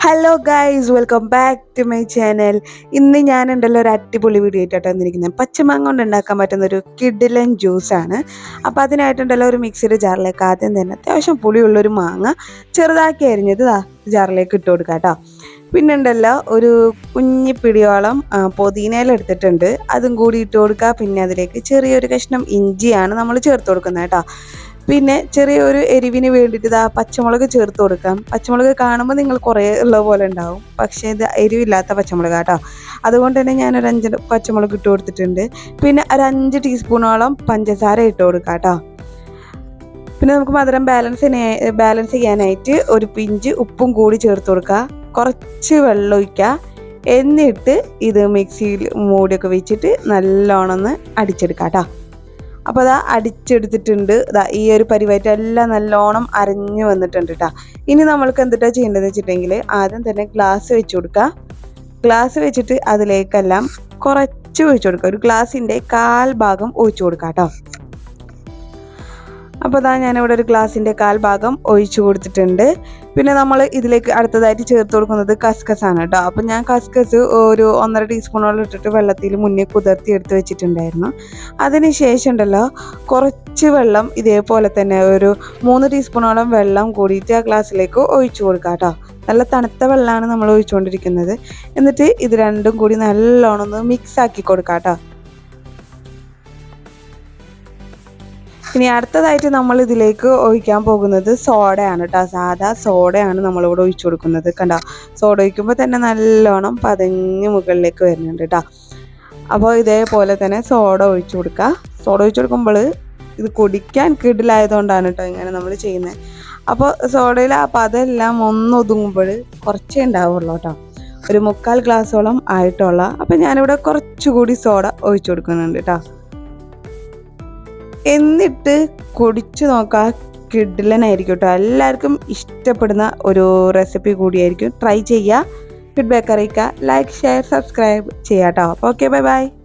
Hello guys welcome back to my channel ഇന്ന് ഞാനുണ്ടല്ലോ ഒരു അടിപൊളി വീഡിയോ ആയിട്ടാണ് വന്നിരിക്കുന്നത്. പച്ചമാങ്ങ കൊണ്ട് ഉണ്ടാക്കാൻ പറ്റുന്ന ഒരു കിഡിലൻ ജ്യൂസാണ് അപ്പോൾ അതിനായിട്ടുണ്ടല്ലോ ഒരു മിക്സിയുടെ ജാറിലേക്ക് ആദ്യം തന്നെ അത്യാവശ്യം പുളിയുള്ളൊരു മാങ്ങ ചെറുതാക്കി അരിഞ്ഞത് ജാറിലേക്ക് ഇട്ട് കൊടുക്കാം കേട്ടോ പിന്നെ ഉണ്ടല്ലോ ഒരു കുഞ്ഞി പിടിയോളം ആ, പുതിനയില എടുത്തിട്ടുണ്ട്. അതും കൂടി ഇട്ട് കൊടുക്കുക പിന്നെ അതിലേക്ക് ചെറിയൊരു കഷ്ണം ഇഞ്ചിയാണ് നമ്മൾ ചേർത്ത് കൊടുക്കുന്നത് കേട്ടോ പിന്നെ ചെറിയൊരു എരിവിന് വേണ്ടിയിട്ട് ഇതാ പച്ചമുളക് ചേർത്ത് കൊടുക്കാം. പച്ചമുളക് കാണുമ്പോൾ നിങ്ങൾ കുറേ ഉള്ള പോലെ ഉണ്ടാവും. പക്ഷേ ഇത് എരിവില്ലാത്ത പച്ചമുളക് കേട്ടോ അതുകൊണ്ട് തന്നെ ഞാൻ ഒരു അഞ്ച് പച്ചമുളക് ഇട്ട് കൊടുത്തിട്ടുണ്ട്. പിന്നെ ഒരു അഞ്ച് ടീസ്പൂണോളം പഞ്ചസാര ഇട്ട് കൊടുക്കാം കേട്ടോ പിന്നെ നമുക്ക് മധുരം ബാലൻസ് ബാലൻസ് ചെയ്യാനായിട്ട് ഒരു പിഞ്ച് ഉപ്പും കൂടി ചേർത്ത് കൊടുക്കുക കുറച്ച് വെള്ളം ഒഴിക്കുക എന്നിട്ട് ഇത് മിക്സിയിൽ മൂടിയൊക്കെ വെച്ചിട്ട് നല്ലോണം ഒന്ന് അടിച്ചെടുക്കാം കേട്ടോ അപ്പോൾ അതാ അടിച്ചെടുത്തിട്ടുണ്ട്. ഇതാ ഈ ഒരു പരിവായിട്ട് എല്ലാം നല്ലോണം അരഞ്ഞു വന്നിട്ടുണ്ട് കേട്ടോ ഇനി നമ്മൾക്ക് എന്തിട്ടാ ചെയ്യേണ്ടതെന്ന് വെച്ചിട്ടുണ്ടെങ്കിൽ ആദ്യം തന്നെ ഗ്ലാസ് വെച്ച് കൊടുക്കുക ഗ്ലാസ് വെച്ചിട്ട് അതിലേക്കെല്ലാം കുറച്ച് ഒഴിച്ചു കൊടുക്കുക ഒരു ഗ്ലാസിന്റെ കാൽ ഭാഗം ഒഴിച്ചു കൊടുക്കുക കേട്ടോ അപ്പോൾ അതാ ഞാനിവിടെ ഒരു ഗ്ലാസിന്റെ കാൽ ഭാഗം ഒഴിച്ചു കൊടുത്തിട്ടുണ്ട്. പിന്നെ നമ്മൾ ഇതിലേക്ക് അടുത്തതായിട്ട് ചേർത്ത് കൊടുക്കുന്നത് കസ്കസ് ആണ് കേട്ടോ അപ്പോൾ ഞാൻ കസ്കസ് ഒരു ഒന്നര ടീസ്പൂണോളം ഇട്ടിട്ട് വെള്ളത്തിൽ മുന്നേ കുതിർത്തി എടുത്ത് വെച്ചിട്ടുണ്ടായിരുന്നു. അതിന് ശേഷം ഉണ്ടല്ലോ കുറച്ച് വെള്ളം ഇതേപോലെ തന്നെ ഒരു മൂന്ന് ടീസ്പൂണോളം വെള്ളം കൂടിയിട്ട് ആ ഗ്ലാസ്സിലേക്ക് ഒഴിച്ചു കൊടുക്കുക കേട്ടോ നല്ല തണുത്ത വെള്ളമാണ് നമ്മൾ ഒഴിച്ചുകൊണ്ടിരിക്കുന്നത്. എന്നിട്ട് ഇത് രണ്ടും കൂടി നല്ലോണം ഒന്ന് മിക്സ് ആക്കി കൊടുക്കാം കേട്ടോ ഇനി അടുത്തതായിട്ട് നമ്മൾ ഇതിലേക്ക് ഒഴിക്കാൻ പോകുന്നത് സോഡയാണ് കേട്ടോ സാധാ സോഡയാണ് നമ്മളിവിടെ ഒഴിച്ചു കൊടുക്കുന്നത്. കണ്ടോ? സോഡ ഒഴിക്കുമ്പോൾ തന്നെ നല്ലോണം പതഞ്ഞ് മുകളിലേക്ക് വരുന്നുണ്ട് കേട്ടോ അപ്പോൾ ഇതേപോലെ തന്നെ സോഡ ഒഴിച്ചു കൊടുക്കുക സോഡ ഒഴിച്ചു കൊടുക്കുമ്പോൾ ഇത് കുടിക്കാൻ കിടിലായതുകൊണ്ടാണ് കേട്ടോ ഇങ്ങനെ നമ്മൾ ചെയ്യുന്നത് അപ്പോൾ സോഡയിൽ ആ പതെല്ലാം ഒന്നൊതുങ്ങുമ്പോൾ കുറച്ചേ ഉണ്ടാവുള്ളൂ കേട്ടോ ഒരു മുക്കാൽ ഗ്ലാസ്സോളം ആയിട്ടുള്ള അപ്പം ഞാനിവിടെ കുറച്ചുകൂടി സോഡ ഒഴിച്ചു കൊടുക്കുന്നുണ്ട് കേട്ടോ എന്നിട്ട് കുടിച്ചു നോക്കാം കിഡിലനായിരിക്കും കേട്ടോ. എല്ലാവർക്കും ഇഷ്ടപ്പെടുന്ന ഒരു റെസിപ്പി കൂടിയായിരിക്കും. ട്രൈ ചെയ്യുക ഫീഡ്ബാക്ക് അറിയിക്കുക ലൈക്ക് ഷെയർ സബ്സ്ക്രൈബ് ചെയ്യാം കേട്ടോ ഓക്കെ ബൈ ബൈ